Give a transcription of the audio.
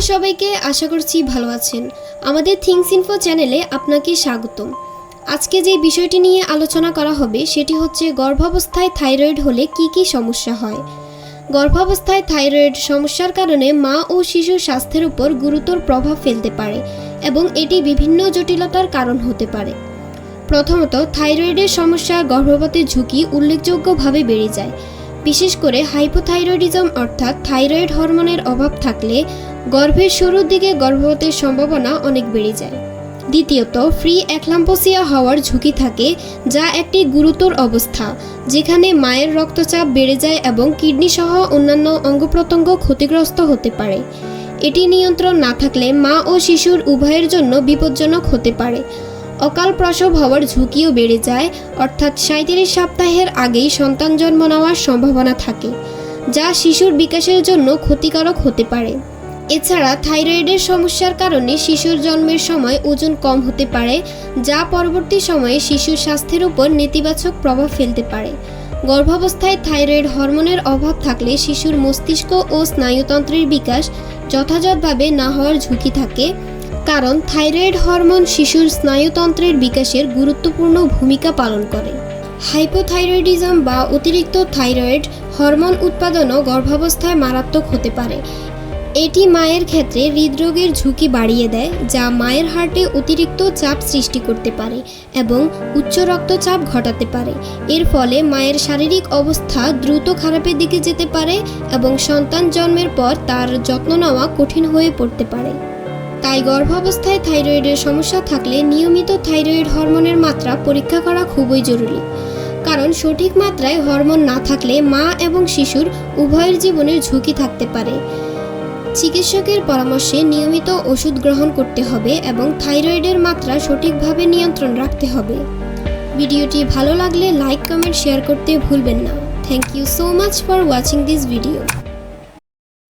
সবাইকে আশা করছি ভালো আছেন। আমাদের থিংস ইনফো চ্যানেলে আপনাকে স্বাগতম। আজকে যে বিষয়টি নিয়ে আলোচনা করা হবে, সেটি হচ্ছে গর্ভাবস্থায় থাইরয়েড হলে কি কি সমস্যা হয়? গর্ভাবস্থায় থাইরয়েড সমস্যার কারণে মা ও শিশুর স্বাস্থ্যের উপর গুরুতর প্রভাব ফেলতে পারে এবং এটি বিভিন্ন জটিলতার কারণ হতে পারে। প্রথমত, থাইরয়েডের সমস্যা গর্ভপাতের ঝুঁকি উল্লেখযোগ্যভাবে বেড়ে যায়। বিশেষ করে হাইপোথাইরয়েডিজম অর্থাৎ থাইরয়েড হরমোনের অভাব থাকলে গর্ভের শুরুর দিকে গর্ভপাতের সম্ভাবনা অনেক বেড়ে যায়। দ্বিতীয়ত, ফ্রি অ্যাক্লাম্পোসিয়া হওয়ার ঝুঁকি থাকে, যা একটি গুরুতর অবস্থা, যেখানে মায়ের রক্তচাপ বেড়ে যায় এবং কিডনি সহ অন্যান্য অঙ্গ প্রত্যঙ্গ ক্ষতিগ্রস্ত হতে পারে। এটি নিয়ন্ত্রণ না থাকলে মা ও শিশুর উভয়ের জন্য বিপজ্জনক হতে পারে। অকাল প্রসব হওয়ার ঝুঁকিও বেড়ে যায়, অর্থাৎ সাঁত্রিশ সপ্তাহের আগেই সন্তান জন্ম নেওয়ার সম্ভাবনা থাকে, যা শিশুর বিকাশের জন্য ক্ষতিকারক হতে পারে। এছাড়া থাইরয়েডের সমস্যার কারণে শিশুর জন্মের সময় ওজন কম হতে পারে, যা পরবর্তী সময়ে শিশুর স্বাস্থ্যের উপর নেতিবাচক প্রভাব ফেলতে পারে। গর্ভাবস্থায় থাইরয়েড হরমোনের অভাব থাকলে শিশুর মস্তিষ্ক ও স্নায়ুতন্ত্রের বিকাশ যথাযথভাবে না হওয়ার ঝুঁকি থাকে, কারণ থাইরয়েড হরমোন শিশুর স্নায়ুতন্ত্রের বিকাশের গুরুত্বপূর্ণ ভূমিকা পালন করে। হাইপোথাইরয়েডিজম বা অতিরিক্ত থাইরয়েড হরমোন উৎপাদনও গর্ভাবস্থায় মারাত্মক হতে পারে এটি মায়ের ক্ষেত্রে হৃদরোগের ঝুঁকি বাড়িয়ে দেয়, যা মায়ের হার্টে অতিরিক্ত চাপ সৃষ্টি করতে পারে এবং উচ্চ রক্তচাপ ঘটাতে পারে। এর ফলে মায়ের শারীরিক অবস্থা দ্রুত খারাপের দিকে যেতে পারে এবং সন্তান জন্মের পর তার যত্ন নেওয়া কঠিন হয়ে পড়তে পারে। তাই গর্ভাবস্থায় থাইরয়েডের সমস্যা থাকলে নিয়মিত থাইরয়েড হরমোনের মাত্রা পরীক্ষা করা খুবই জরুরি। কারণ সঠিক মাত্রায় হরমোন না থাকলে মা এবং শিশুর উভয়ের জীবনের ঝুঁকি থাকতে পারে। চিকিৎসকের পরামর্শে নিয়মিত ওষুধ গ্রহণ করতে হবে এবং থাইরয়েডের মাত্রা সঠিকভাবে নিয়ন্ত্রণ রাখতে হবে। ভিডিওটি ভালো লাগলে লাইক, কমেন্ট, শেয়ার করতে ভুলবেন না। Thank you so much for watching this video